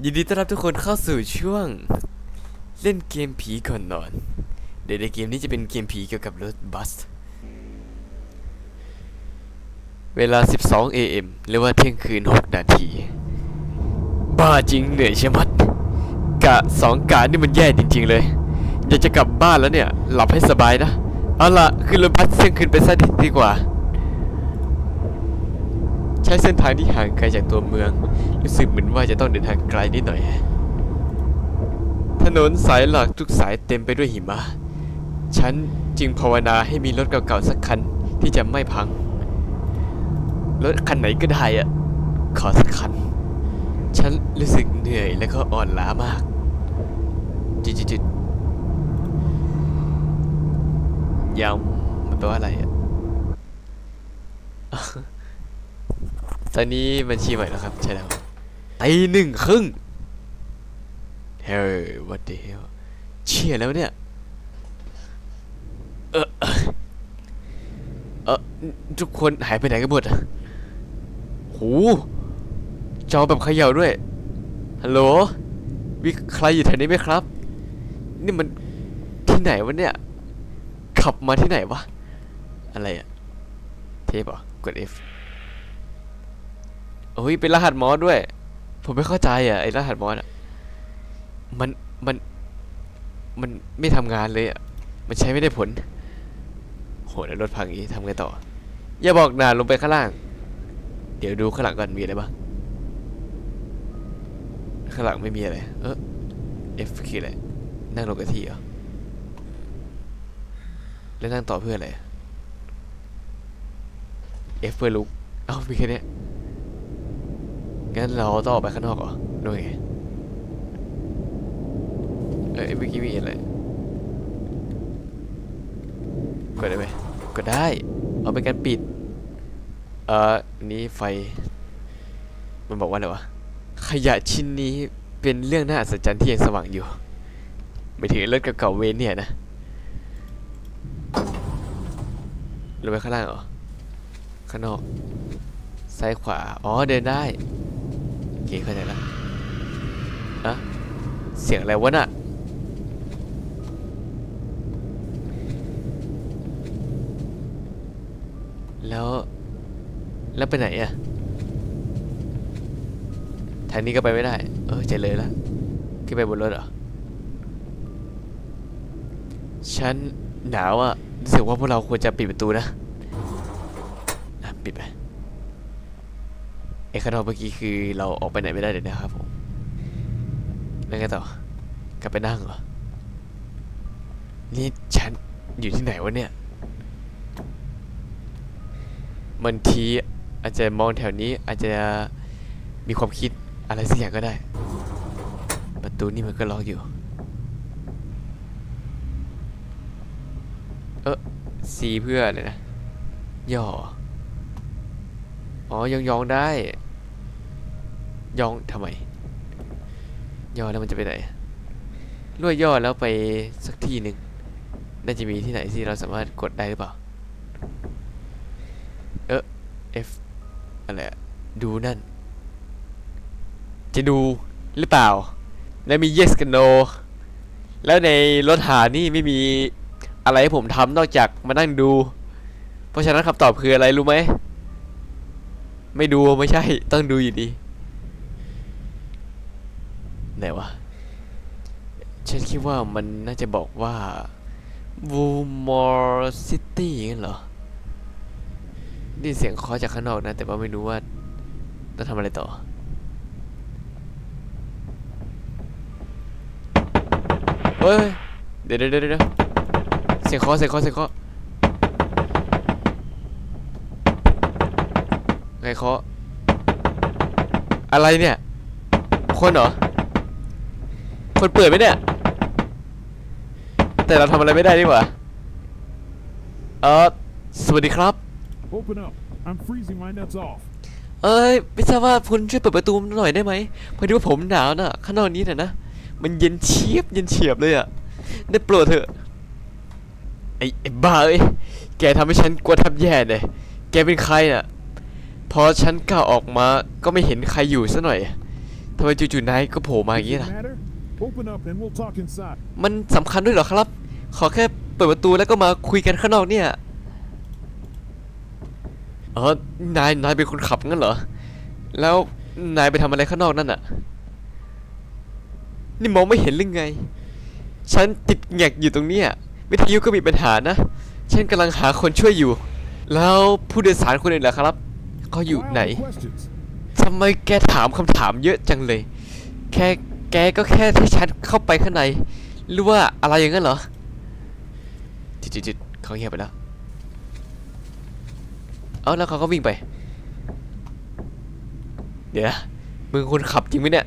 ยินดีต้อนรับทุกคนเข้าสู่ช่วง เล่นเกมผีก่อนนอน เดี๋ยวในเกมนี้จะเป็นเกมผีเกี่ยวกับรถบัส เวลา 12 AM หรือว่าเที่ยงคืน 6 นาที บ้าจริงเหนื่อยใช่มัดกะสองกะนี่มันแย่จริง ๆ เลย อยากจะกลับบ้านแล้วเนี่ย หลับให้สบายนะ เอาล่ะขึ้นรถบัสเที่ยงคืนไปซะดีกว่า ช้เส้นทางที่ห่างไกลจากตัวเมือง รู้สึกเหมือนว่าจะต้องเดินทางไกลนิดหน่อย ถนนสายหลักทุกสายเต็มไปด้วยหิมะ ฉันจึงภาวนาให้มีรถเก่าๆสักคันที่จะไม่พัง รถคันไหนก็ได้อะขอสักคัน ฉันรู้สึกเหนื่อยและก็อ่อนล้ามากจุดๆๆยำมันแปลว่าอะไรอะ ตอนนี้บัญชีใหม่แล้วครับ ใช่แล้วตีหนึ่งครึ่งเฮ้ย what the hell เชี่ยแล้วเนี่ยเออเออเออทุกคนหายไปไหนกันหมดอะโหจอแบบเขย่าด้วย ฮัลโหล มีใครอยู่แถวนี้ไหมครับ นี่มันที่ไหนวะเนี่ย ขับมาที่ไหนวะ อะไรอะเทปเหรอกด F โอ้ยเป็นรหัสมอสด้วย ผมไม่เข้าใจอะไอ้รหัสมอสอะมันมันมันไม่ทำงานเลยอะมันใช้ไม่ได้ผลโหแล้วรถพังอย่างนี้ทำไงต่อ อย่าบอกนานลงไปข้างล่าง เดี๋ยวดูข้างหลังก่อนมีอะไรบ้างข้างหลังไม่มีอะไร เออ F คืออะไร นั่งลงกับที่เหรอ แล้วนั่งต่อเพื่ออะไร F เพื่อลุก เอ้ามีแค่เนี้ย งั้นเราต้องออกไปข้างนอกเหรอด้วยไงเอ้ยเมื่อกี้มีอะไรกดได้ไหมกดได้ เอาเป็นการปิด เอ่อ นี้ไฟ มันบอกว่าอะไรวะ ขยะชิ้นนี้เป็นเรื่องน่าอัศจรรย์ที่ยังสว่างอยู่ ไม่ถึงรถเก่าๆเวนเนี่ยนะลงไปข้างล่างเหรอ ข้างนอก ซ้ายขวา อ๋อ เดินได้ เคเข้าใจและอะเสียงอะไรวะน่ะแล้วแล้วไปไหนอะทางนี้ก็ไปไม่ได้ เออใจเลยละขึ้นไปบนรถเหรอ ฉันหนาวอะรู้สึกว่าพวกเราควรจะปิดประตูนะอะปิดไป ไอ้ข้างนอกเมื่อกี้คือเราออกไปไหนไม่ได้เลยนะครับผมแล้วไงต่อกลับไปนั่งเหรอ นี่ฉันอยู่ที่ไหนวะเนี่ยบางทีอาจจะมองแถวนี้อาจจะมีความคิดอะไรสักอย่างก็ได้ ประตูนี่มันก็ล็อกอยู่ เออซีเพื่ออะไรนะ ย่อ อ๋อยองยองๆได้ ยองทำไม ย่อแล้วมันจะไปไหนลวยย่อแล้วไปสักที่หนึ่งน่าจะมีที่ไหนที่เราสามารถกดได้หรือเปล่า เออ F อะไรดูนั่น จะดูหรือเปล่า แล้วมี yes กับ no แล้วในรถหานี่ไม่มีอะไรให้ผมทำนอกจากมานั่งดู เพราะฉะนั้นคำตอบคืออะไรรู้ไหม ไม่ดูไม่ใช่ต้องดูอยู่ดี ไหนวะ ฉันคิดว่ามันน่าจะบอกว่า w o m o r City งั้นเหรอนี่เสียงเคาะจากข้างนอกนะ แต่ว่าไม่รู้ว่าต้องทำอะไรต่อ เฮ้ย เดี๋ยวเดี๋ยวเดี๋ยวเดี๋ยวเสียงเคาะเสียงเคาะเสียงเคาะไงเคาะอะไรเนี่ย คนเหรอ คนเปิดไหมเนี่ย แต่เราทำอะไรไม่ได้นี่หว่าเออสวัสดีครับ Open up. I'm freezing my nuts off. เอ้ยไม่ทราบว่าคุณช่วยเปิดประตูหน่อยได้ไหมพอดีว่าผมหนาวน่ะข้างนอกนี้น่ะนะ มันเย็นเชียบเย็นเฉียบเลยอะ ได้โปรดเถอะไอ้ไอ้บ้าเอ้ยแกทำให้ฉันกลัวแทับแย่เลย แกเป็นใครน่ะ พอฉันก้าวออกมาก็ไม่เห็นใครอยู่ซะหน่อยทำไมจู่ๆนายก็โผล่มาอย่าง Does นี้ it ล่ะ matter? Open up and we'll talk inside. มันสำคัญด้วยเหรอครับ ขอแค่เปิดประตูแล้วก็มาคุยกันข้างนอกเนี่ยเออนายนายเป็นคนขับงั้นเหรอ แล้วนายไปทำอะไรข้างนอกนั่นอะนี่มองไม่เห็นหรือไง ฉันติดแงกอยู่ตรงเนี้ยวิทยุก็มีปัญหานะ ฉันกำลังหาคนช่วยอยู่ แล้วผู้โดยสารคนอื่นล่ะครับ เขาอยู่ Wow, ไหน questions. ทำไมแกถามคำถามเยอะจังเลย แค่ แกก็แค่ที่ฉันเข้าไปข้างในหรือว่าอะไรอย่างนั้นเหรอ จิดๆเขาเงียบไปแล้ว เอาแล้วเขาก็วิ่งไป เดี๋ยวมึงคนขับจริงไหมเนี่ย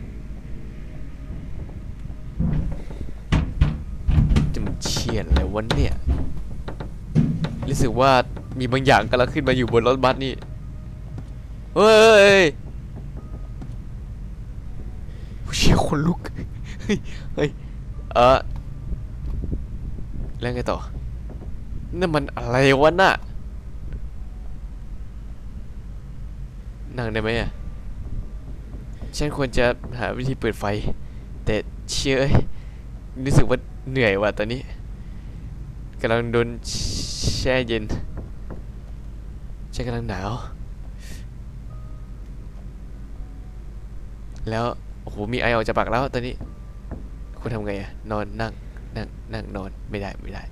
จะมันเชียนอะไรวะเนี่ย รู้สึกว่ามีบางอย่างกำลังขึ้นมาอยู่บนรถบัสนี่ เฮ้ยเชี่ ยคนลุก เฮ้ย เฮ้ย เออแล้วไงต่อนั่นมันอะไรวะน่ะ นั่งได้ไหมอะ ฉันควรจะหาวิธีเปิดไฟ แต่เชื่อเอ้รู้สึกว่าเหนื่อยว่ะตอนนี้กำลังโดนแช่เย็นฉันกำลังหนาว แล้ว โอ้โห มีไอออกจากปากแล้วตอนนี้ คุณทำไงอะนอนนั่ง นั่ง นั่งนอน ไม่ได้ ไม่ได้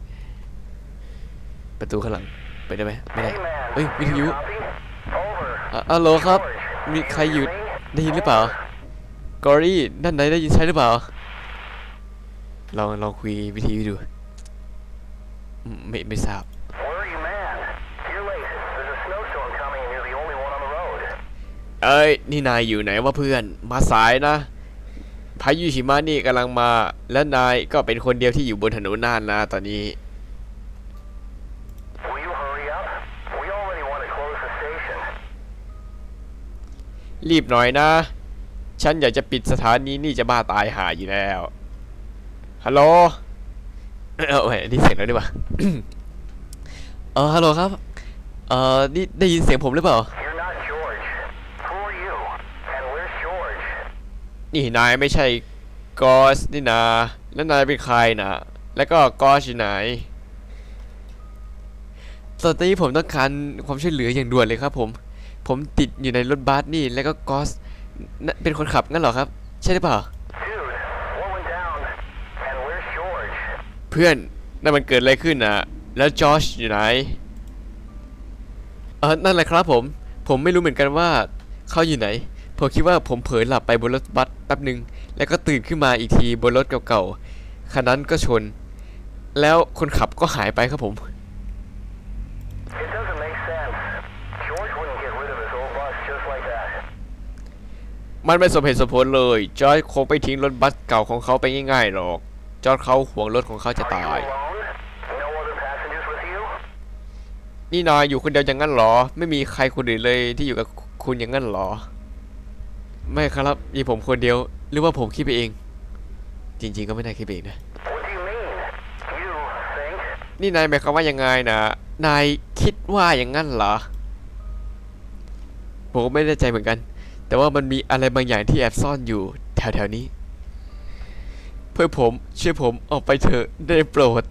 ประตูข้างหลัง ไปได้ไหมไม่ได้ เฮ้ย วิทยุอะฮัลโหลครับ มีใครอยู่ได้ยินหรือเปล่ากอรี่ด้านไหนได้ยินใช่หรือเปล่า ลอง ลองคุยวิทยุดูอืมไม่ ไม่ทราบ Where are you, man? You're late. There's a snowstorm coming and you're the only one on the road. เอ้ย นี่นายอยู่ไหนวะเพื่อน มาสายนะ พายุหิมะนี่กำลังมา และนายก็เป็นคนเดียวที่อยู่บนถนนน่านนะตอนนี้ Will you hurry up? We already want to close the station. รีบหน่อยนะ ฉันอยากจะปิดสถานีนี่จะบ้าตายหาอยู่แล้ว ฮัลโหล เออเว้ยนี่เสียงแล้วดีกว่าเออฮัลโหลครับ เออนี่ได้ยินเสียงผมหรือเปล่า นี่นายไม่ใช่กอสนี่นา แล้วนายเป็นใครนะแล้วก็กอสอยู่ไหนตอนนี้ผมต้องการความช่วยเหลืออย่างด่วนเลยครับ ผม ผมติดอยู่ในรถบัสนี่แล้วก็กอสเป็นคนขับงั้นเหรอครับ ใช่หรือเปล่า เพื่อนนั่นมันเกิดอะไรขึ้นนะแล้วจอชอยู่ไหนเออนั่นแหละครับผม ผมไม่รู้เหมือนกันว่าเขาอยู่ไหน ผมคิดว่าผมเผลอหลับไปบนรถบัสแป๊บหนึ่งแล้วก็ตื่นขึ้นมาอีกทีบนรถเก่าๆคันนั้นก็ชน แล้วคนขับก็หายไปครับผม It doesn't make sense. George wouldn't get rid of his old bus just like that. มันไม่สมเหตุสมผลเลย จอร์จคงไปทิ้งรถบัสเก่าของเขาไปง่ายๆหรอก จอร์จเขาห่วงรถของเขาจะ Are ตา you ย alone? No other passengers with you? นี่นายอยู่คนเดียวอย่างนั้นเหรอ ไม่มีใครคนอื่นเลยที่อยู่กับคุณอย่างนั้นเหรอ ไม่ครับมีผมคนเดียว หรือว่าผมคิดไปเอง จริง ๆ ก็ไม่ได้คิดไปเองนะ What do you mean? You think? นี่นายหมายความว่ายังไงนะนายคิดว่าอย่างนั้นเหรอ ผมก็ไม่แน่ใจเหมือนกัน แต่ว่ามันมีอะไรบางอย่างที่แอบซ่อนอยู่ แถวๆนี้ เพื่อผมช่วยผมออกไปเถอะได้โปรด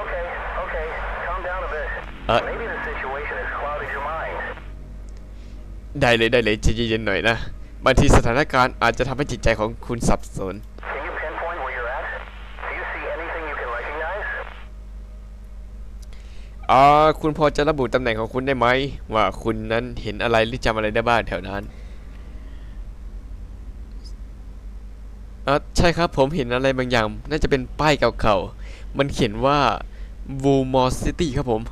Okay, okay. Calm down a bit. Uh, Maybe the situation has clouded your mind. ได้เลยได้เลยใจเย็นๆหน่อยนะ บางทีสถานการณ์อาจจะทำให้จิตใจของคุณสับสน อ่า คุณพอจะระบุตำแหน่งของคุณได้ไหม ว่าคุณนั้นเห็นอะไรหรือจำอะไรได้บ้างแถวนั้นอ่าใช่ครับผมเห็นอะไรบางอย่าง น่าจะเป็นป้ายเก่าๆ มันเขียนว่า w o o m o r City ครับผม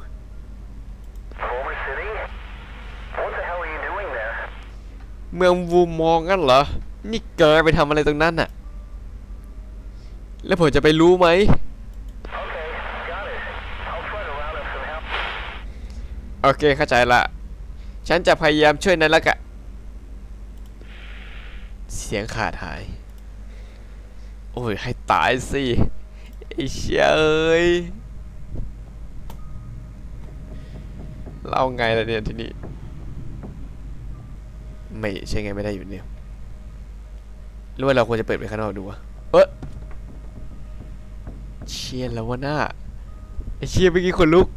Culver City? What the hell are you doing there? เมืองวูมองงั้นเหรอ นี่แกไปทำอะไรตรงนั้นน่ะ แล้วผมจะไปรู้ไหม โอเคเข้าใจละ ฉันจะพยายามช่วยนายละกะ เสียงขาดหาย โอ้ย ให้ตายสิไอ้เชยเอ้ยเล่าไงล่ะเนี่ยทีนี้ ไม่ใช่ไงไม่ได้อยู่เนี่ยหรือว่าเราควรจะเปิดไปข้างนอกดูวะเอยเชียร์แล้ววะหน้าไอเชียเมื่อกี้คนลุก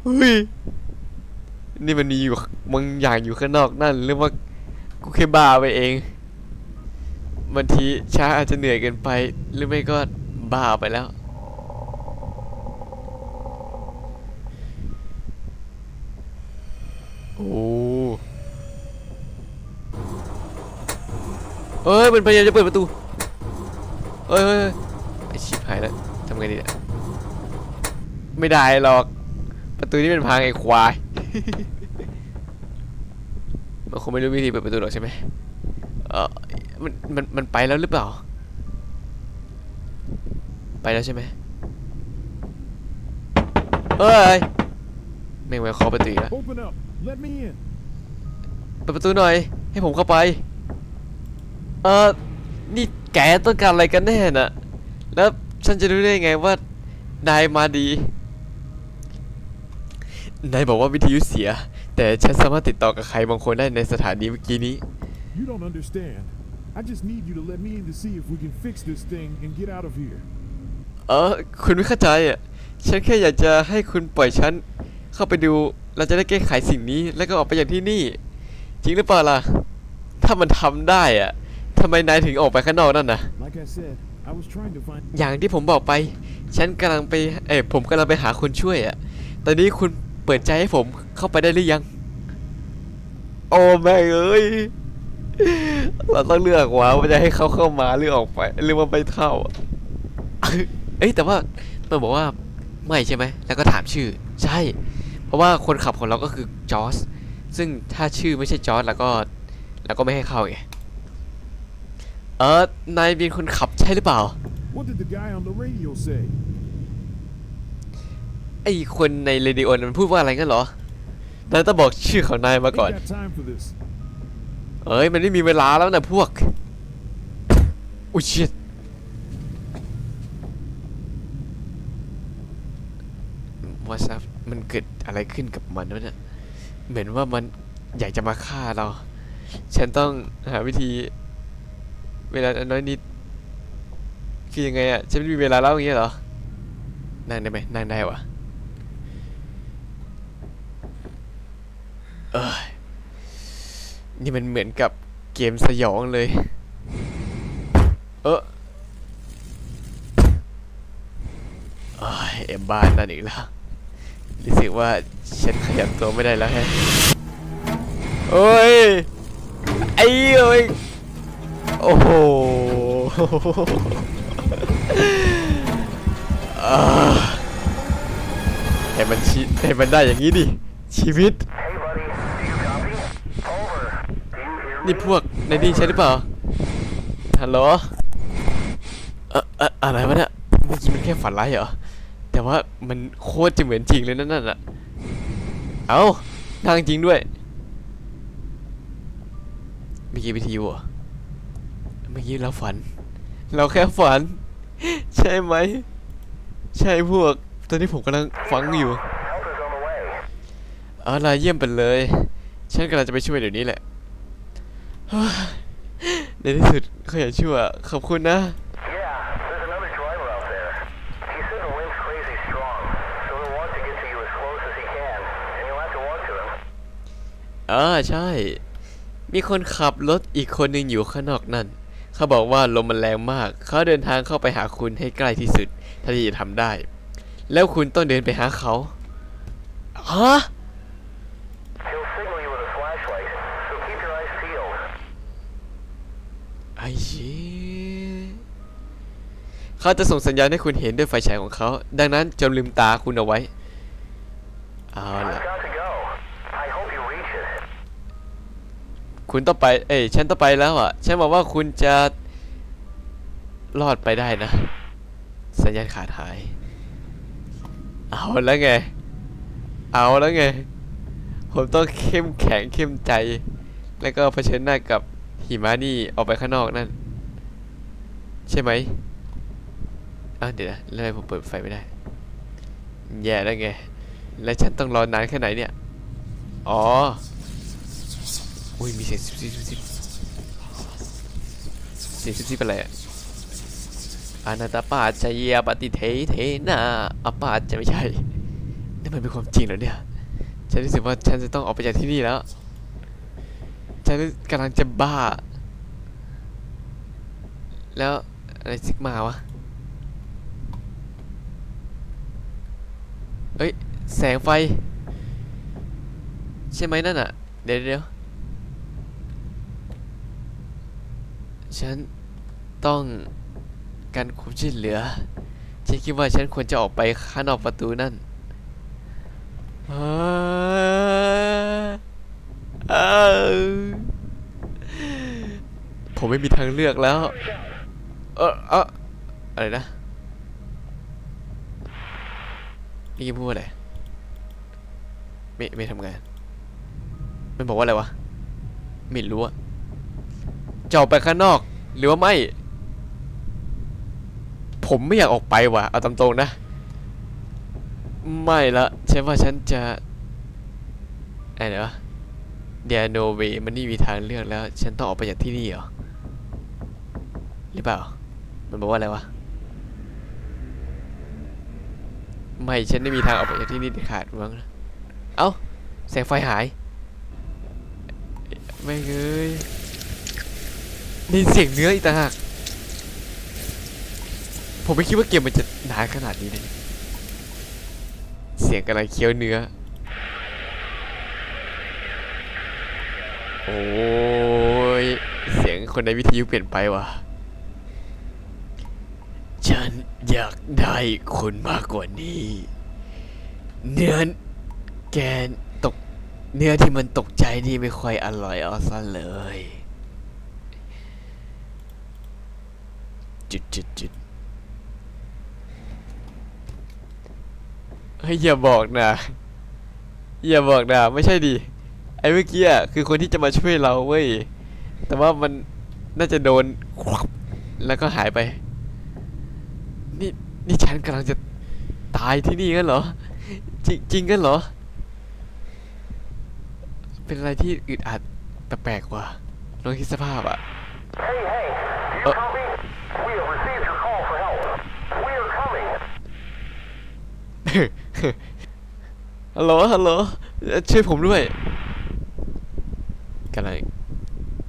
เฮ้ยนี่มันมีอยู่บางอย่างอยู่ข้างนอกนั่นหรือว่ากูแค่บ้าไปเองบางทีช้าอาจจะเหนื่อยเกินไป หรือไม่ก็บ้าไปแล้ว โอ้ เอ้ยมันพยายามจะเปิดประตูเอ้ยเอ้ยเอ้ยไอชิบหายแล้วทำไงดีเนี่ยไม่ได้หรอก ประตูนี้เป็นพังไอ้ควาย มันคงไม่รู้วิธีเปิดประตูหรอกใช่ไหมเออมันมันมันไปแล้วหรือเปล่า ไปแล้วใช่ไหมเอ้ยแม่งมาเคาะประตูอีกแล้ว Open up. Let me in. เปิดประตูหน่อย ให้ผมเข้าไป เออนี่แกต้องการอะไรกันแน่น่ะ แล้วฉันจะรู้ได้ไงว่านายมาดี นายบอกว่าวิทยุเสีย แต่ฉันสามารถติดต่อกับใครบางคนได้ในสถานีเมื่อกี้นี้ You don't understand. I just need you to let me in to see if we can fix this thing and get out of here. เออ คุณไม่เข้าใจอะ ฉันแค่อยากจะให้คุณปล่อยฉันเข้าไปดู เราจะได้แก้ไขสิ่งนี้ แล้วก็ออกไปจากที่นี่ จริงหรือเปล่าล่ะ ถ้ามันทำได้อะทำไมนายถึงออกไปข้างนอกนั่นน่ะ Like I said, I was trying to find. อย่างที่ผมบอกไป ฉันกำลังไป เอ้ยผมกำลังไปหาคนช่วยอะ่ะ ตอนนี้คุณเปิดใจให้ผมเข้าไปได้หรือยัง โอ้แม่งเอ้ย เราต้องเลือกว่าว่าจะให้เขาเข้ามาหรือออกไปหรือว่าไปเท่าอะเอ้ยแต่ว่ามันบอกว่าไม่ใช่ไหม แล้วก็ถามชื่อ ใช่ เพราะว่าคนขับของเราก็คือจอร์สซึ่งถ้าชื่อไม่ใช่จอร์สแล้วก็ แล้วก็ไม่ให้เข้าไงเออนายเป็นคนขับใช่หรือเปล่า What did the guy on the radio say? ไอ้คนในเรดิโอนั้นมันพูดว่าอะไรกันเหรอนายต้องบอกชื่อของนายมา Ain't ก่อน got time for this. เอ้ยมันไม่มีเวลาแล้วนะพวก อุ้ยชิตว่าซับมันเกิดอะไรขึ้นกับมันวะเนี่ยเหมือนว่ามันอยากจะมาฆ่าเรา ฉันต้องหาวิธี เวลาน้อยนิด คือยังไงอะฉันไม่มีเวลาแล้วอย่างเงี้ยเหรอ นั่งได้ไหมนั่งได้วะเอ้ยนี่มันเหมือนกับเกมสยองเลยเออเออเอ็มบ้านนั่นอีกแล้ว รู้สึกว่าฉันขยับตัวไม่ได้แล้วแฮะ โอ้ย ไอ้เอ้ย โอ้โหอ่าให้มันชิให้มันได้อย่างนี้ดิ ชีวิต นี่พวกในนี่ใช่หรือเปล่าฮัลโหลเอ่อเอ่ออะไรวะเนี่ยเมื่อกี้มันแค่ฝันร้ายเหรอ แต่ว่ามันโคตรจะเหมือนจริงเลยนั่นน่ะ เอ้าทางจริงด้วยเมื่อกี้วิทยุเหรอ เมื่อกี้เราฝัน เราแค่ฝัน ใช่ไหม ใช่พวก ตอนนี้ผมกำลังฟังอยู่อะไรเยี่ยมไปเลย ฉันกำลังจะไปช่วยเดี๋ยวนี้แหละ ในที่สุดเขาอยากช่วยขอบคุณนะอ่าใช่ มีคนขับรถอีกคนหนึ่งอยู่ข้างนอกนั่น เขาบอกว่าลมมันแรงมาก เขาเดินทางเข้าไปหาคุณให้ใกล้ที่สุดเท่าที่จะทำได้ แล้วคุณต้องเดินไปหาเขา ฮะ He'll signal you with a flashlight, so keep your eyes peeled. ไอ้เชี่ยเขาจะส่งสัญญาณให้คุณเห็นด้วยไฟฉายของเขา ดังนั้นจงลืมตาคุณเอาไว้ เอาล่ะ I've got to go. I hope you reach it. คุณต้องไป เอ้ยฉันต้องไปแล้วอะ ฉันบอกว่าคุณจะรอดไปได้นะ สัญญาณขาดหาย เอาแล้วไง เอาแล้วไง ผมต้องเข้มแข็งเข้มใจ แล้วก็เผชิญหน้ากับหิมะนี่ออกไปข้างนอกนั่น ใช่ไหมอ้าวเดี๋ยวนะแล้วทำไมผมเปิดไฟไม่ได้ แย่แล้วไง แล้วฉันต้องรอนานแค่ไหนเนี่ย อ๋อ อุ้ยมีเสียงซิบซิบซิบซิบเสียงซิบซิบอะไรอะอนาตาปาจเยียปฏิเทเทนาอปาจะไม่ใช่นี่มันเป็นความจริงเหรอเนี่ยฉันรู้สึกว่าฉันจะต้องออกไปจากที่นี่แล้วฉันกำลังจะบ้า แล้วอะไรซิกมาวะเอ้ยแสงไฟ ใช่ไหมนั่นอะเดี๋ยวเดี๋ยว ฉันต้องการความช่วยเหลือ ฉันคิดว่าฉันควรจะออกไปข้างนอกประตูนั่นผมไม่มีทางเลือกแล้ว เออเอออะไรนะ นี่พูดอะไร ไม่ ไม่ทำงาน มันบอกว่าอะไรวะ ไม่รู้อะ จะออกไปข้างนอก หรือว่าไม่ ผมไม่อยากออกไปว่ะ เอาตามตรงนะ ไม่ละฉันว่าฉันจะอะไรวะเดียโนเวมันนี่มีทางเลือกแล้ว ฉันต้องออกไปจากที่นี่เหรอ หรือเปล่า มันบอกว่าอะไรวะ ไม่ ฉันไม่มีทางออกไปจากที่นี่เด็ดขาดมั้งนะเอ้าแสงไฟหาย ไม่เอ้ย นี่เสียงเนื้ออีกต่างหากผมไม่คิดว่าเกมมันจะนานขนาดนี้เนี่ยเสียงกำลังเคี้ยวเนื้อ โอ้ย เสียงคนในวิทยุเปลี่ยนไปว่ะ ฉันอยากได้คุณมากกว่านี้ เนื้อแกนตก เนื้อที่มันตกใจนี่ไม่ค่อยอร่อยเอาซะเลย จุดจุดจุดเฮ้ยอย่าบอกนะอย่าบอกนะไม่ใช่ดิไอ้เมื่อกี้อะคือคนที่จะมาช่วยเราเว้ยแต่ว่ามันน่าจะโดนแล้วก็หายไป นี่นี่ฉันกำลังจะตายที่นี่กันเหรอ จริงจริงกันเหรอ เป็นอะไรที่อึดอัดแปลกๆว่ะลองคิดสภาพอะ Hey, hey, do you Uh. copy? We have received your call for help. We are coming. ฮัลโหล ฮัลโหลเอ่อช่วยผมด้วยกำลัง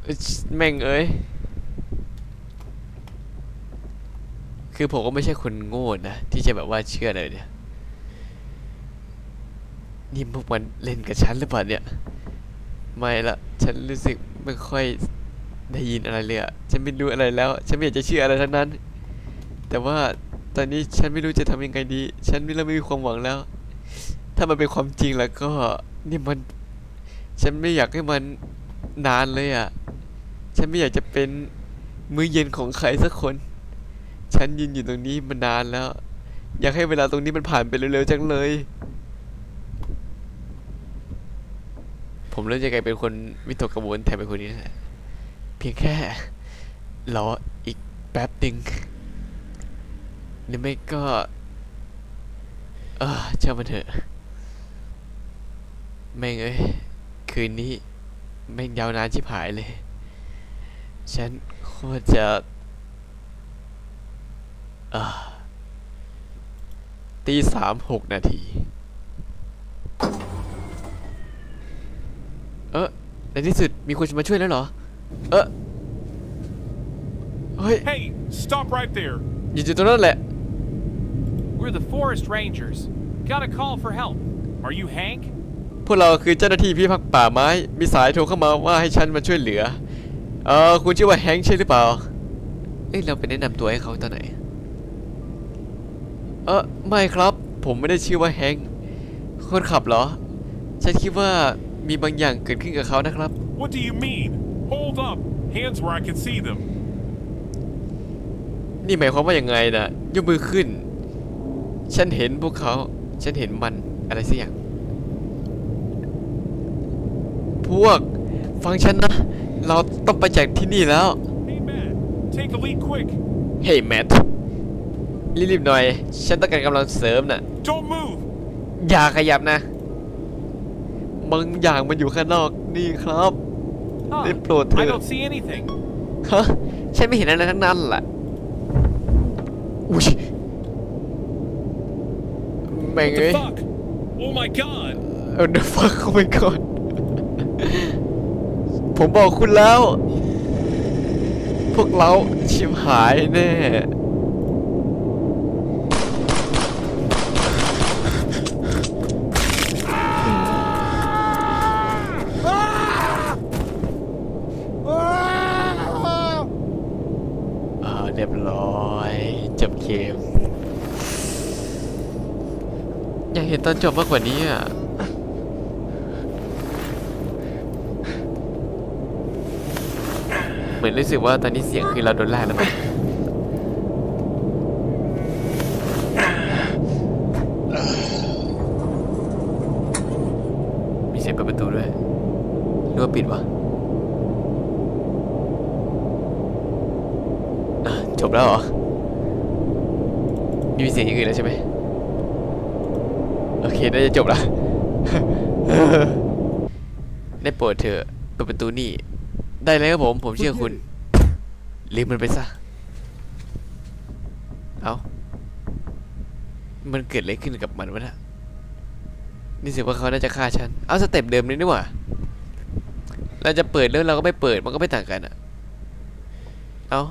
เอ้ยแม่งเอ้ย คือผมก็ไม่ใช่คนโง่นะ ที่จะแบบว่าเชื่ออะไรเนี่ย นี่พวกมันเล่นกับฉันหรือเปล่าเนี่ย ไม่ละ ฉันรู้สึกไม่ค่อย ได้ยินอะไรเลยอะฉันไม่รู้อะไรแล้ว ฉันไม่อยากจะเชื่ออะไรทั้งนั้น แต่ว่าตอนนี้ฉันไม่รู้จะทำยังไงดี ฉันไม่เริ่มไม่มีความหวังแล้ว ถ้ามันเป็นความจริงแล้วก็นี่มัน ฉันไม่อยากให้มันนานเลยอะฉันไม่อยากจะเป็นมื้อเย็นของใครสักคน ฉันยืนอยู่ตรงนี้มานานแล้ว อยากให้เวลาตรงนี้มันผ่านไปเร็วๆจังเลย ผมเริ่มจะกลายเป็นคนวิตกกังวลแทนเป็นคนนี้แหละ พียงแค่รออีกแป๊บหนึ่งหรือไม่ก็ เออเชื่อมันเถอะ แม่งเอ้ย คืนนี้ แม่งยาวนานชิบหายเลย ฉันโคตรจะอ่าตีสามหกนาที เออในที่สุดมีคนมาช่วยแล้วเหรอ เออเฮ้ย Hey, stop right there. อยู่จุดตรงนั้นแหละ We're the Forest Rangers. Got a call for help. Are you Hank? พวกเราคือเจ้าหน้าที่พิทักษ์ป่าไม้ มีสายโทรเข้ามาว่าให้ฉันมาช่วยเหลือ เออคุณชื่อว่าแฮงค์ใช่หรือเปล่า เอ้ยเราไปแนะนำตัวให้เขาตอนไหน เออไม่ครับ ผมไม่ได้ชื่อว่าแฮงค์คนขับเหรอ ฉันคิดว่ามีบางอย่างเกิดขึ้นกับเขานะครับ What do you mean? Hold up. Hands where I can see them. นี่หมายความว่ายังไงนะยกมือขึ้น ฉันเห็นพวกเขา ฉันเห็นมันอะไรสักอย่าง พวก ฟังฉันนะ เราต้องไปจากที่นี่แล้ว Hey, Matt. Take a lead quick. เฮ้ยแมทรีบๆหน่อย ฉันต้องการกำลังเสริมน่ะ Don't move. อย่าขยับนะ บางอย่างมันอยู่ข้างนอกนี่ครับ Huh, They brought I it. don't see anything. ฮะฉันไม่เห็นอะไรทั้งนั้นแหละอุ้ยแม่ง What เอ้ย the fuck? Oh my god! เออ the fuck เข้าไปก่อน ผมบอกคุณแล้ว พวกเราชิบหายแน่ ตอนจบมากกว่านี้อะเหมือนรู้สึกว่าตอนนี้เสียงคือเราโดนล่แล้วมั้ยมีเสียงเปิดประตูด้วยหรือว่าปิดวะอะจบแล้วเหรอมีเสียงอย่างอื่นแล้วใช่ไหม น่าจะจบละได้โปรดเถอะเปิดประตูนี่ ได้เลยครับผม ผมเชื่อคุณลืมมันไปซะ เอามันเกิดอะไรขึ้นกับมันวะนะนี่สิว่าเขาน่าจะฆ่าฉัน เอาสเต็ปเดิมเลยนี่หว่า เราจะเปิดแล้วเราก็ไม่เปิดมันก็ไม่ต่างกันอะเอา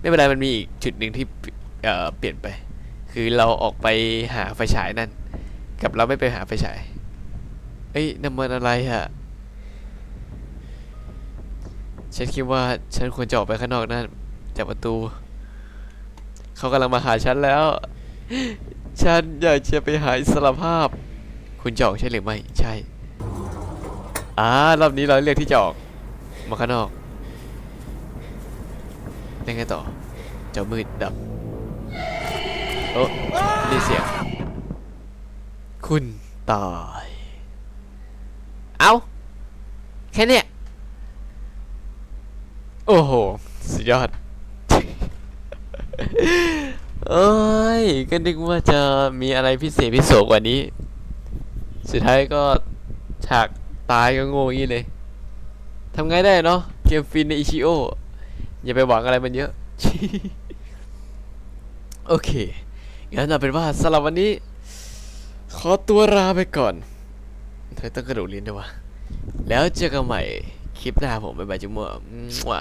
ไม่เป็นไรมันมีอีกจุดหนึ่งที่เอ่อเปลี่ยนไป คือเราออกไปหาไฟฉายนั่น กับเราไม่ไปหาไฟฉายเอ้ยน้ำมันอะไรอะฉันคิดว่าฉันควรจะออกไปข้างนอกนั่นจากประตู เขากำลังมาหาฉันแล้ว ฉันอยากจะไปหาอิสรภาพ คุณจอกใช่หรือไม่ใช่อ่ารอบนี้เราเลือกที่จอก มาข้างนอกยังไงต่อเจ้ามืดดับโอ้ได้เสียง คุณตาย เอาแค่เนี้ยโอ้โห สุดยอด เอ้ย ก็นึกว่าจะมีอะไรพิเศษพิโสกว่านี้ สุดท้ายก็ฉากตายก็โง่อย่างนี้เลยทำไงได้เนาะ เกมฟินในอิชิโอ อย่าไปหวังอะไรมันเยอะ โอเค งั้นเอาเป็นว่าสำหรับวันนี้ ขอตัวลาไปก่อนเธอต้องกระดูกลิ้นด้วยวะ แล้วเจอกันใหม่คลิปหน้าผมบ๊ายบายจุ๊มวมั่ว